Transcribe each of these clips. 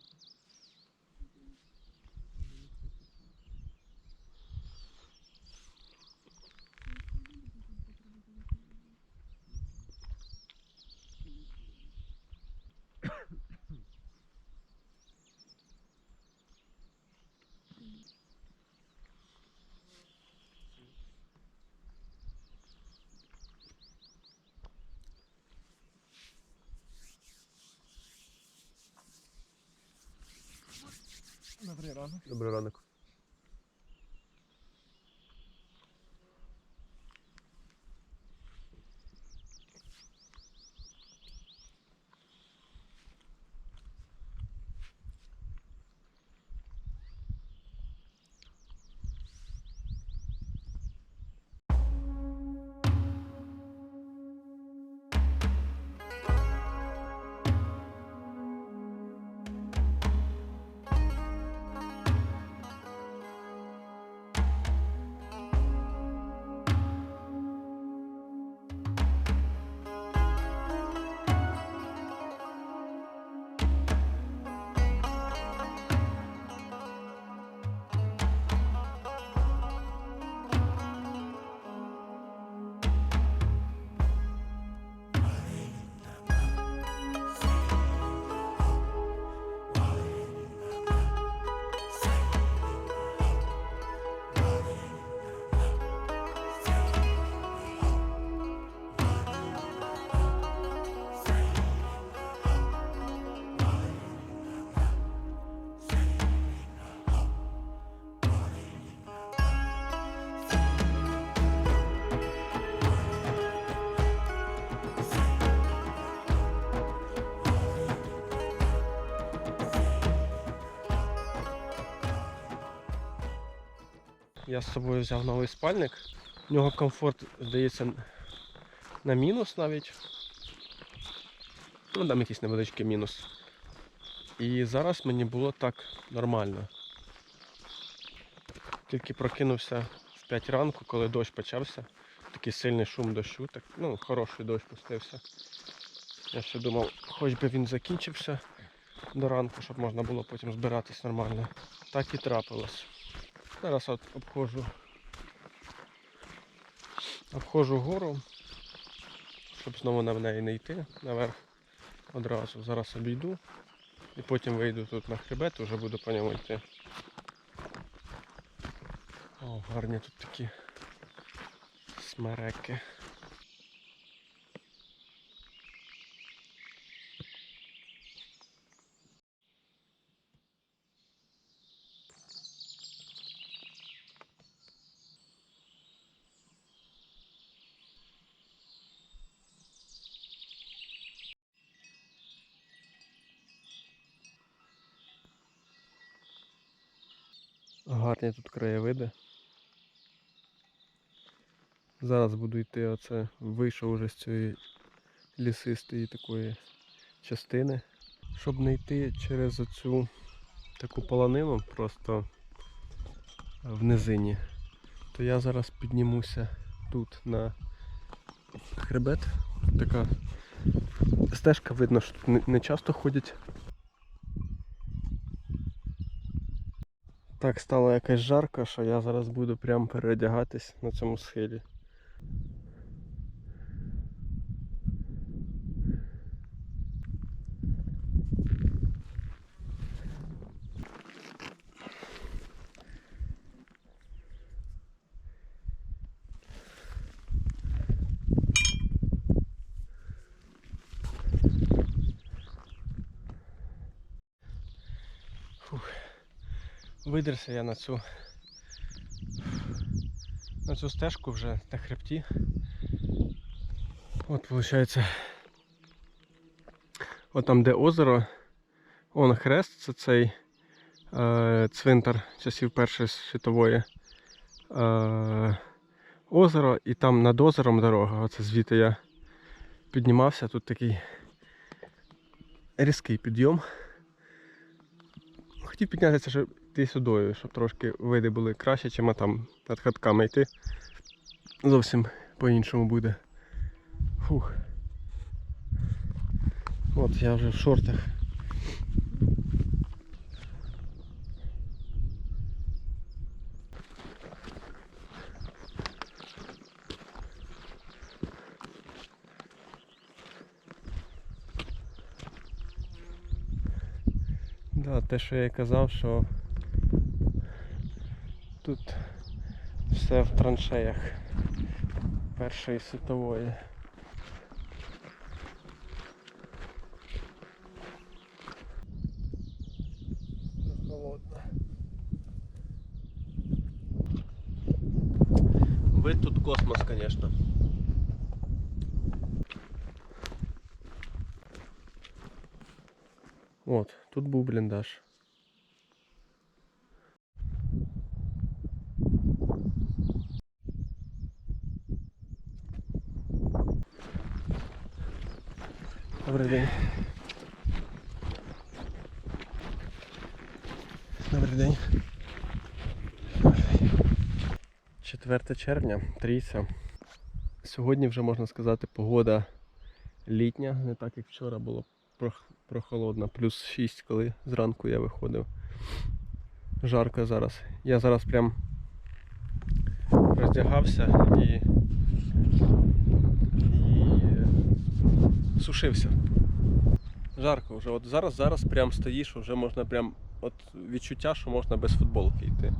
tudo. Ранок. Добрий ранок. Я з собою взяв новий спальник. У нього комфорт, здається, на мінус навіть. Ну, там якийсь невеличкий мінус. І зараз мені було так нормально. Тільки прокинувся в 5 ранку, коли дощ почався. Такий сильний шум дощу, так, ну, хороший дощ пустився. Я ще думав, хоч би він закінчився до ранку, щоб можна було потім збиратись нормально. Так і трапилось. Зараз от обходжу. Обходжу гору, щоб знову на неї не йти наверх одразу. Зараз обійду і потім вийду тут на хребет, вже буду по ньому йти. О, гарні тут такі смереки. Гарні тут краєвиди. Зараз буду йти, оце вийшов уже з цієї лісистої такої частини. Щоб не йти через оцю таку полонину просто в низині, то я зараз піднімуся тут на хребет. Така стежка видно, що тут не- часто ходять Так стало якось жарко, що я зараз буду прям переодягатись на цьому схилі. Фух. Видерся я на цю на цю стежку вже на хребті. От виходить. От там де озеро, он хрест, це цей е, цвинтар часів Першої світової. Е, озеро і там над озером дорога. Оце звідти я піднімався. Тут такий різкий підйом. Хотів піднятися, щоб йти сюди, щоб трошки види були краще, чим там над хатками йти. Зовсім по-іншому буде. Фух. От я вже в шортах. Да, те, що я казав, що тут все в траншеях Першої світової. Холодно. Вид тут космос, конечно. От, тут був бліндаж. День. Добрий день. 4 червня, трійця. Сьогодні вже можна сказати погода літня, не так як вчора було прохолодно, плюс 6, коли зранку я виходив. Жарко зараз. Я зараз прям роздягався і, і сушився. Жарко вже. От зараз, зараз прям стоїш, вже можна прям от відчуття, що можна без футболки йти.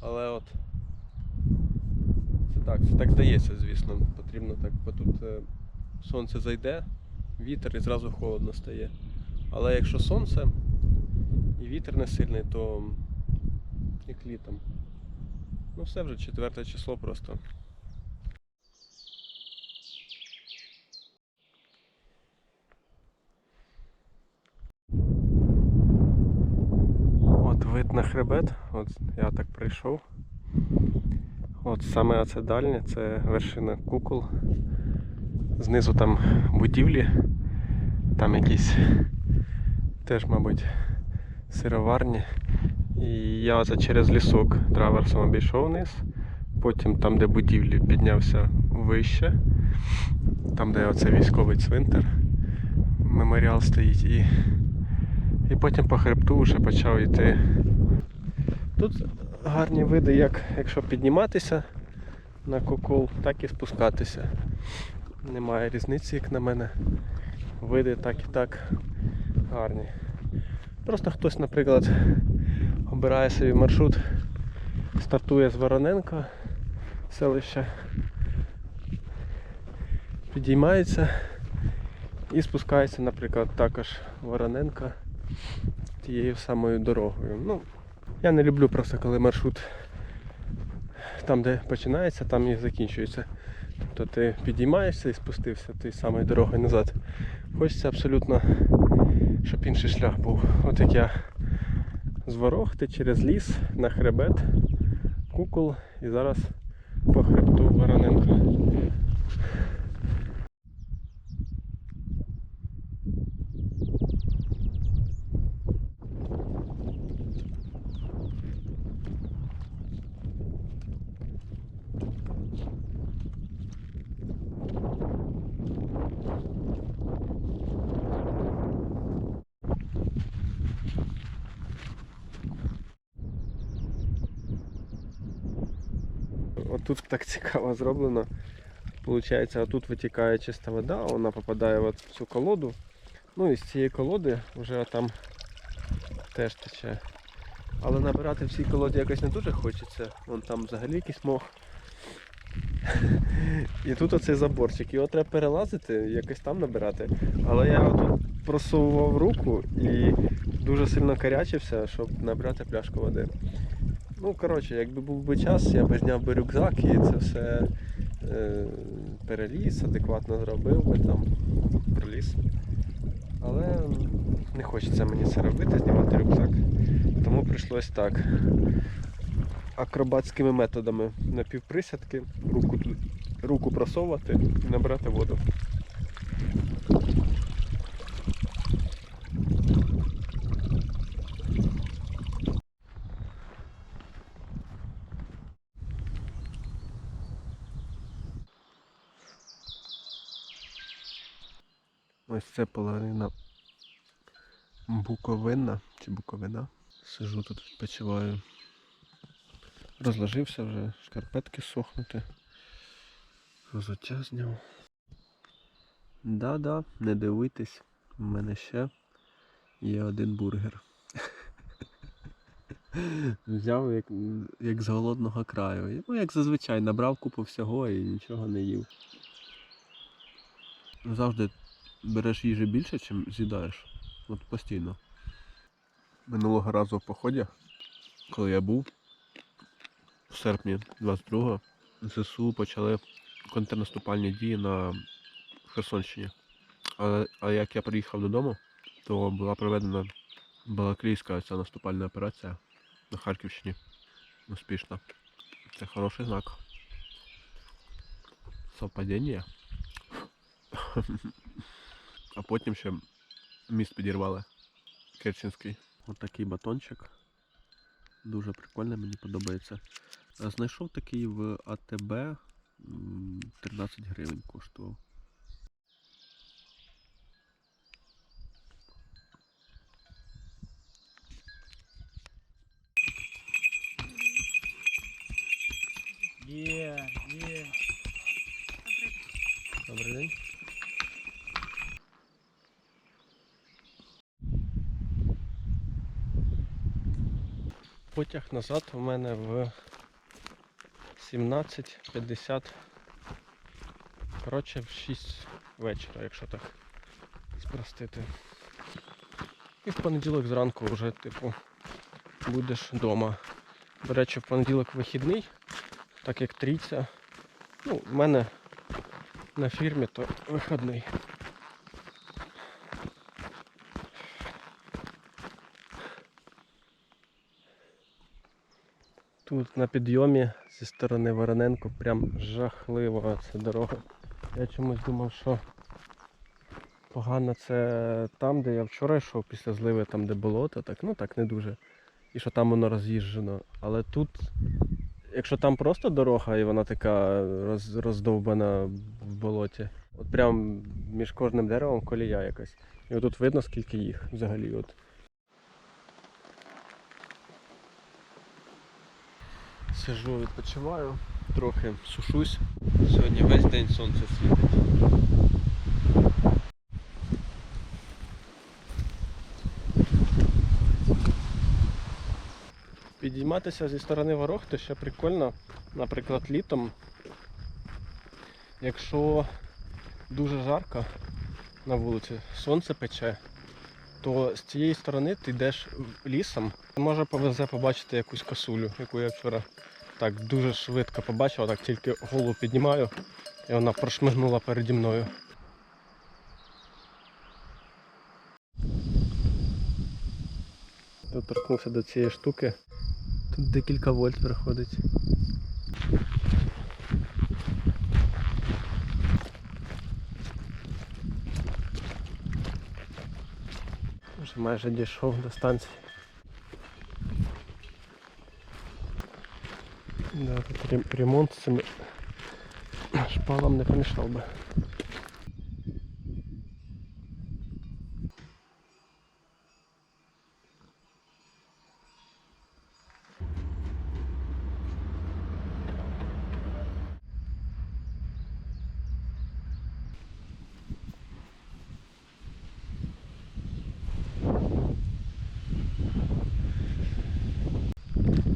Але от це так, це так здається, звісно. Потрібно так, бо тут е, сонце зайде, вітер і зразу холодно стає. Але якщо сонце і вітер не сильний, то як літом. Ну все вже четверте число просто. От вид на хребет, от я так прийшов. От саме оце дальнє, це вершина кукол. Знизу там будівлі, там якісь теж, мабуть, сироварні. І я оце через лісок траверсом обійшов вниз. Потім там, де будівлі, піднявся вище. Там, де оце військовий цвинтар, меморіал стоїть. І, і потім по хребту вже почав йти. Тут гарні види, як якщо підніматися на кукол, так і спускатися. Немає різниці, як на мене. Види так і так гарні. Просто хтось, наприклад, обирає собі маршрут, стартує з Вороненка селища, підіймається і спускається, наприклад, також Вороненка тією самою дорогою. Ну, я не люблю просто, коли маршрут там, де починається, там і закінчується. Тобто ти підіймаєшся і спустився тією самою дорогою назад. Хочеться абсолютно, щоб інший шлях був. От як я з Ворохти через ліс на хребет, кукол і зараз по хребту Вороненка. Отут так цікаво зроблено. Получається, отут витікає чиста вода, вона попадає в цю колоду. Ну і з цієї колоди вже там теж тече. Але набирати в цій колоді якось не дуже хочеться. Вон там взагалі якийсь мох. І тут оцей заборчик. Його треба перелазити, якось там набирати. Але я тут просовував руку і дуже сильно карячився, щоб набрати пляшку води. Ну, коротше, якби був би час, я б зняв би рюкзак і це все е, переліз, адекватно зробив би там, проліз. Але не хочеться мені це робити, знімати рюкзак. Тому прийшлось так. Акробатськими методами на півприсядки, руку, руку просовувати і набирати воду. Це половина Буковина чи Буковина. Сижу тут відпочиваю. Розложився вже, шкарпетки сохнути. Взуття зняв. Да-да, не дивуйтесь, у мене ще Є один бургер. Взяв як, як з голодного краю. Ну, як зазвичай, набрав купу всього і нічого не їв. Завжди береш їжі більше, чим з'їдаєш. От постійно. Минулого разу в поході, коли я був в серпні 22-го, ЗСУ почали контрнаступальні дії на Херсонщині. Але, а як я приїхав додому, то була проведена Балаклійська ця наступальна операція на Харківщині. Успішно. Це хороший знак. Совпадіння. А потім ще міст підірвали. Керченський. Ось такий батончик. Дуже прикольний, мені подобається. Знайшов такий в АТБ 13 гривень коштував. Є, є. Добрий день. Потяг назад у мене в 17.50. Коротше, в 6 вечора, якщо так спростити. І в понеділок зранку вже, типу, будеш вдома. До речі, в понеділок вихідний, так як трійця. Ну, в мене на фірмі, то виходний. Тут на підйомі зі сторони Вороненко прям жахлива ця дорога. Я чомусь думав, що погано це там, де я вчора йшов після зливи, там де болото, так, ну так не дуже. І що там воно роз'їжджено. Але тут Якщо там просто дорога і вона така роз, роздовбана в болоті, от прям між кожним деревом колія якась. І отут видно, скільки їх взагалі. От. Сижу, відпочиваю, трохи сушусь. Сьогодні весь день сонце світить. Підійматися зі сторони Ворохти ще прикольно, наприклад, літом. Якщо дуже жарко на вулиці, сонце пече, то з цієї сторони ти йдеш лісом. Може повезе побачити якусь косулю, яку я вчора так дуже швидко побачив, так тільки голову піднімаю і вона прошмигнула переді мною. Доторкнувся до цієї штуки. Тут декілька вольт приходить. Вже майже дійшов до станції. Да, тут ре- ремонт цим шпалом не помішав би.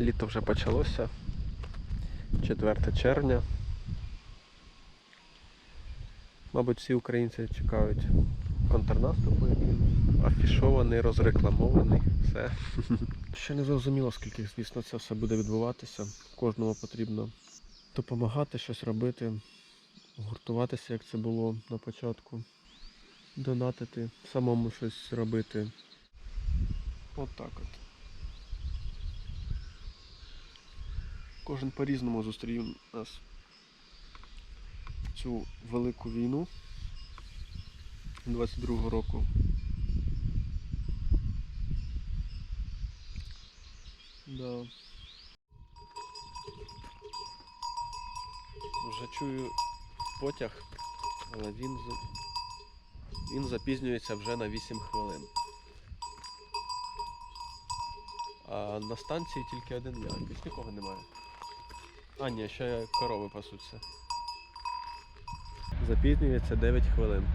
Літо вже почалося. 4 червня. Мабуть, всі українці чекають контрнаступу, який афішований, розрекламований. Все. Ще не зрозуміло, скільки, звісно, це все буде відбуватися. Кожному потрібно допомагати, щось робити, гуртуватися, як це було на початку. Донатити, самому щось робити. От так от. Кожен по-різному зустрів нас цю велику війну 22-го року. Да. Вже чую потяг, але він, він запізнюється вже на 8 хвилин. А на станції тільки один я, більш нікого немає. А, ні, ще корови пасуться. Запізнюється 9 хвилин.